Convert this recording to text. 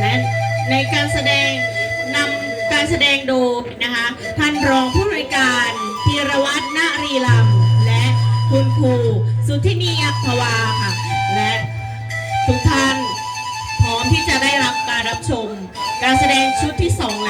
และในการแสดงนำการแสดงโดยนะคะท่านรองผู้บริการธีรวัฒนนารีลำและคุณครูสุทธินีอัควาค่ะและทุกท่านพร้อมที่จะได้รับการรับชม การแสดงชุดที่สองแล้ว